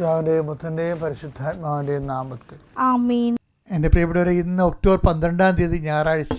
പിതാവിന്റെയും പുത്രന്റെയും പരിശുദ്ധാത്മാവിന്റെയും നാമത്തിൽ. എന്റെ പ്രിയപ്പെട്ടവരെ ഇന്ന് ഒക്ടോബർ പന്ത്രണ്ടാം തീയതി ഞായറാഴ്ച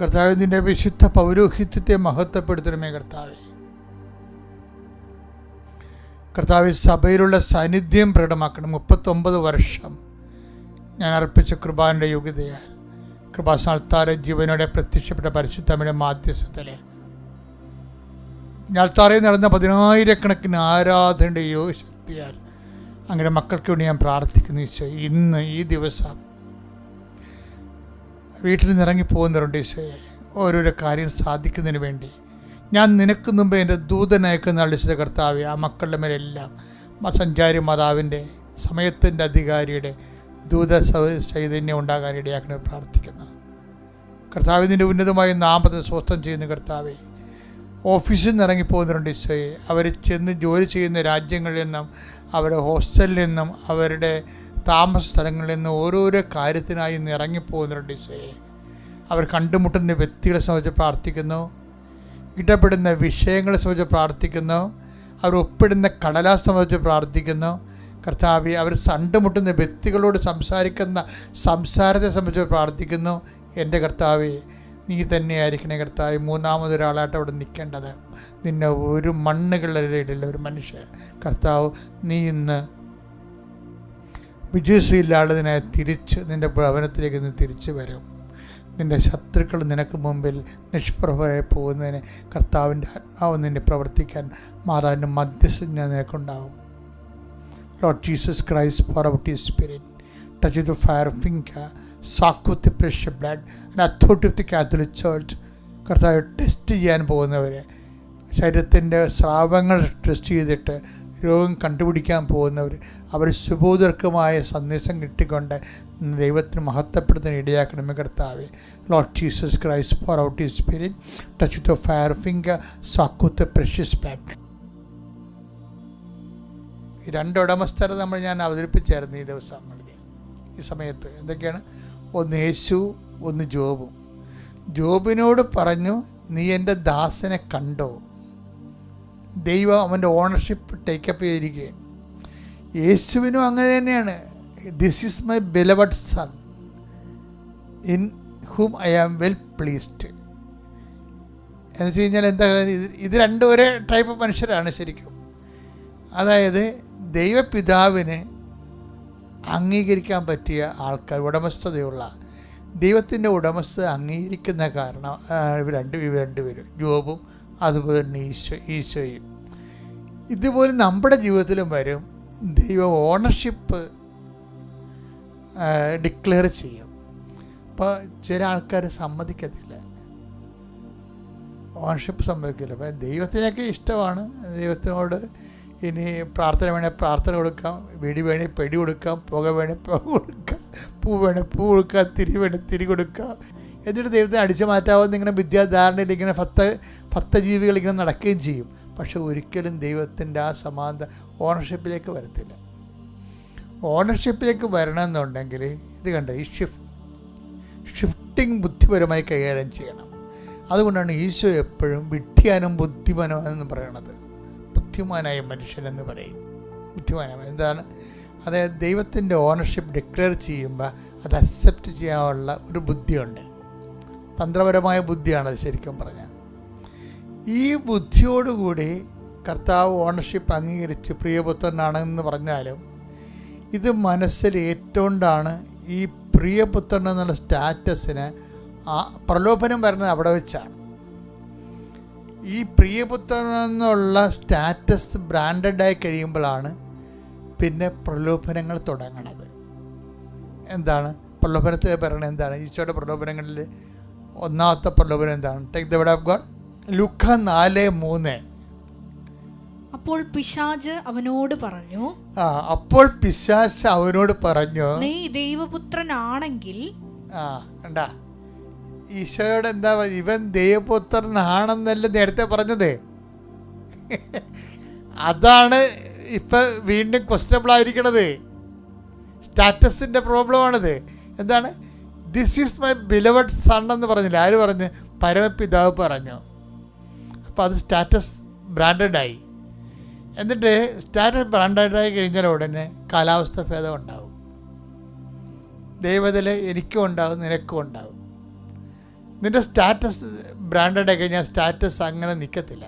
കർത്താവ് നിന്റെ വിശുദ്ധ പൗരോഹിത്യത്തെ മഹത്വപ്പെടുത്തണമേ കർത്താവെ. കർത്താവ് സഭയിലുള്ള സാന്നിധ്യം പ്രകടമാക്കണം. മുപ്പത്തൊമ്പത് വർഷം ഞാൻ അർപ്പിച്ച കൃപാന്റെ യോഗ്യതയാൽ കൃപാസ്ഥാനത്താരെ ജീവനോടെ പ്രത്യക്ഷപ്പെട്ട പരിശുദ്ധമ്മയുടെ മാധ്യസ്ഥത്തിൽ ഞാൾത്താറെ നടന്ന പതിനായിരക്കണക്കിന് ആരാധനയുടെ യോ ശക്തിയാൽ അങ്ങനെ മക്കൾക്ക് വേണ്ടി ഞാൻ പ്രാർത്ഥിക്കുന്നു ഈശോ. ഇന്ന് ഈ ദിവസം വീട്ടിൽ നിന്ന് ഇറങ്ങിപ്പോകുന്നവരുണ്ട് ഈശോയെ. ഓരോരോ കാര്യം സാധിക്കുന്നതിന് വേണ്ടി. ഞാൻ നിനക്ക് മുമ്പ് എന്റെ ദൂതനയക്കുന്ന അളിച്ചത് കർത്താവെ ആ മക്കളുടെ മേലെല്ലാം സഞ്ചാരി മാതാവിന്റെ സമയത്തിന്റെ അധികാരിയുടെ ദൂത ചൈതന്യം ഉണ്ടാകാൻ ഇടയാക്കണേ പ്രാർത്ഥിക്കുന്നു. കർത്താവിന്റെ ഉന്നതമായി നാമത്തെ സ്വസ്ഥം ചെയ്യുന്ന കർത്താവെ. ഓഫീസിൽ നിന്ന് ഇറങ്ങിപ്പോകുന്നവരുണ്ട് ഈശോയെ. അവർ ചെന്ന് ജോലി ചെയ്യുന്ന രാജ്യങ്ങളിൽ നിന്നും അവരുടെ ഹോസ്റ്റലിൽ നിന്നും അവരുടെ താമസ സ്ഥലങ്ങളിൽ നിന്ന് ഓരോരോ കാര്യത്തിനായി ഇന്ന് ഇറങ്ങിപ്പോകുന്നുണ്ട് ഈശോയെ അവർ കണ്ടുമുട്ടുന്ന വ്യക്തികളെ സംബന്ധിച്ച് പ്രാർത്ഥിക്കുന്നു. ഇടപെടുന്ന വിഷയങ്ങളെ സംബന്ധിച്ച് പ്രാർത്ഥിക്കുന്നു. അവർ ഒപ്പിടുന്ന കടലാസ് സംബന്ധിച്ച് പ്രാർത്ഥിക്കുന്നു. കർത്താവെ അവർ കണ്ടുമുട്ടുന്ന വ്യക്തികളോട് സംസാരിക്കുന്ന സംസാരത്തെ സംബന്ധിച്ച് പ്രാർത്ഥിക്കുന്നു. എന്റെ കർത്താവെ നീ തന്നെയായിരിക്കണേ കർത്താവ് മൂന്നാമതൊരാളായിട്ട് അവിടെ നിൽക്കേണ്ടത്. നിന്നെ ഒരു മണ്ണുകളുടെ ഇടയിലുള്ള ഒരു മനുഷ്യൻ. കർത്താവ് നീ ഇന്ന് വിജയശീലാളതിനെ തിരിച്ച് നിന്റെ ഭവനത്തിലേക്ക് നീ തിരിച്ചു വരും. നിന്റെ ശത്രുക്കൾ നിനക്ക് മുമ്പിൽ നിഷ്പ്രഭമായി പോകുന്നതിന് കർത്താവിന്റെ ആത്മാവ് നിന്നെ പ്രവർത്തിക്കാൻ മാതാവിന്റെ മധ്യസ്ഥ നിനക്കുണ്ടാവും Lord Jesus Christ pour out ഈ spirit touch with fire finger sack with precious blood and of the Catholic church കർത്താവ് ടെസ്റ്റ് ചെയ്യാൻ പോകുന്നവരെ. ശരീരത്തിന്റെ സ്രാവങ്ങൾ ടെസ്റ്റ് ചെയ്തിട്ട് രോഗം കണ്ടുപിടിക്കാൻ പോകുന്നവർ അവർ സുബോധർക്കമായ സന്ദേശം കിട്ടിക്കൊണ്ട് ദൈവത്തിന് മഹത്വപ്പെടുത്തുന്ന ഇടയാക്കണമേ കർത്താവെ. Lord Jesus Christ pour out ഈ spirit touch with fire finger സാക്കൂത്ത് precious പാറ്റ് രണ്ട് നമ്മൾ ഞാൻ അവതരിപ്പിച്ചായിരുന്നു ഈ ദിവസങ്ങളിൽ ഈ സമയത്ത് എന്തൊക്കെയാണ്? ഒന്ന് യേശു ഒന്ന് ജോബും. ജോബിനോട് പറഞ്ഞു നീ എന്റെ ദാസനെ കണ്ടോ? ദൈവം അവന്റെ ഓണർഷിപ്പ് ടേക്കപ്പ് ചെയ്തിരിക്കുകയാണ്. യേശുവിനും അങ്ങനെ തന്നെയാണ്. This is my beloved son in whom I am well pleased എന്ന് വെച്ച് കഴിഞ്ഞാൽ എന്താ ഇത് രണ്ടും ഒരേ ടൈപ്പ് മനുഷ്യരാണ് ശരിക്കും. അതായത് ദൈവപിതാവിന് അംഗീകരിക്കാൻ പറ്റിയ ആൾക്കാർ ഉടമസ്ഥതയുള്ള ദൈവത്തിന്റെ ഉടമസ്ഥത അംഗീകരിക്കുന്ന കാരണം ഇവ രണ്ട് ഇവർ രണ്ടുപേരും ജോബും അതുപോലെ തന്നെ ഈശോ ഈശോയും. ഇതുപോലെ നമ്മുടെ ജീവിതത്തിലും വരും. ദൈവ ഓണർഷിപ്പ് ഡിക്ലെയർ ചെയ്യും. അപ്പോൾ ചില ആൾക്കാർ സമ്മതിക്കത്തില്ല. ഓണർഷിപ്പ് സമ്മതിക്കില്ല. അപ്പം ദൈവത്തിനൊക്കെ ഇഷ്ടമാണ്. ദൈവത്തിനോട് ഇനി പ്രാർത്ഥന വേണേൽ പ്രാർത്ഥന കൊടുക്കാം. വെടി വേണേൽ പെടി കൊടുക്കാം. പുക വേണേൽ പുക കൊടുക്കാം. പൂ വേണേൽ പൂ കൊടുക്കാം. തിരി വേണേൽ തിരി കൊടുക്കാം. എന്നിട്ട് ദൈവത്തെ അടിച്ചു മാറ്റാവുന്ന ഇങ്ങനെ വിദ്യാധാരണയിൽ ഇങ്ങനെ ഭക്ത ഭക്തജീവികൾ ഇങ്ങനെ നടക്കുകയും ചെയ്യും. പക്ഷെ ഒരിക്കലും ദൈവത്തിന്റെ ആ സമാന്ത ഓണർഷിപ്പിലേക്ക് വരത്തില്ല. ഓണർഷിപ്പിലേക്ക് വരണമെന്നുണ്ടെങ്കിൽ ഇത് കണ്ട? ഈ ഷിഫ്റ്റ് ഷിഫ്റ്റിംഗ് ബുദ്ധിപരമായി കൈകാര്യം ചെയ്യണം. അതുകൊണ്ടാണ് ഈശോ എപ്പോഴും വിഡ്ഢിയാനും ബുദ്ധിമാനുമെന്ന് പറയണത്. ബുദ്ധിമാനായ മനുഷ്യനെന്ന് പറയും. ബുദ്ധിമാനായ എന്താണ്? അതായത് ദൈവത്തിന്റെ ഓണർഷിപ്പ് ഡിക്ലെയർ ചെയ്യുമ്പോൾ അത് അക്സെപ്റ്റ് ചെയ്യാനുള്ള ഒരു ബുദ്ധിയുണ്ട്. തന്ത്രപരമായ ബുദ്ധിയാണത് ശരിക്കും പറഞ്ഞാൽ. ഈ ബുദ്ധിയോടുകൂടി കർത്താവ് ഓണർഷിപ്പ് അംഗീകരിച്ച് പ്രിയപുത്രനാണെന്ന് പറഞ്ഞാലും ഇത് മനസ്സിൽ ഏറ്റുകൊണ്ടാണ് ഈ പ്രിയപുത്രൻ എന്നുള്ള സ്റ്റാറ്റസിന് ആ പ്രലോഭനം വരുന്നത് അവിടെ വെച്ചാണ്. ഈ പ്രിയപുത്രൻ എന്നുള്ള സ്റ്റാറ്റസ് ബ്രാൻഡഡായി കഴിയുമ്പോഴാണ് പിന്നെ പ്രലോഭനങ്ങൾ തുടങ്ങണത്. എന്താണ്? പ്രലോഭനത്തെ പറയണത് എന്താണ്? ഈശോയുടെ പ്രലോഭനങ്ങളിൽ ഒന്നാമത്തെ പ്രലോഭനം എന്താണ്? Take the word of God ലുക്ക നാല് മൂന്ന്. അപ്പോൾ പിശാജ് അവനോട് പറഞ്ഞു ആ അപ്പോൾ പിശാജ് അവനോട് പറഞ്ഞു നീ ദൈവപുത്രനാണെങ്കിൽ ആ കണ്ടാ. ഈശോയോട് എന്താ ഇവൻ ദൈവപുത്രനാണെന്നല്ലേ നേരത്തെ പറഞ്ഞത്. അതാണ് ഇപ്പം വീണ്ടും ക്വസ്റ്റബിൾ ആയിരിക്കണത്. സ്റ്റാറ്റസിന്റെ പ്രോബ്ലമാണിത് എന്താണ്? This is my beloved son എന്ന് പറഞ്ഞില്ല? ആര് പറഞ്ഞു? പരമപിതാവ് പറഞ്ഞു. അപ്പോൾ അത് സ്റ്റാറ്റസ് ബ്രാൻഡഡായി എന്നിട്ട് സ്റ്റാറ്റസ് ബ്രാൻഡഡായി കഴിഞ്ഞാൽ ഉടനെ കാലാവസ്ഥ ഭേദം ഉണ്ടാവും. ദൈവത്തിൽ എനിക്കും ഉണ്ടാവും നിനക്കും ഉണ്ടാവും. നിന്റെ സ്റ്റാറ്റസ് ബ്രാൻഡഡ് ആയി കഴിഞ്ഞാൽ സ്റ്റാറ്റസ് അങ്ങനെ നിൽക്കത്തില്ല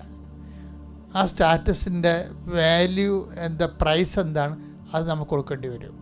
ആ സ്റ്റാറ്റസിന്റെ വാല്യൂ എന്താ പ്രൈസ് എന്താണ് അത് നമുക്ക് കൊടുക്കേണ്ടി വരും.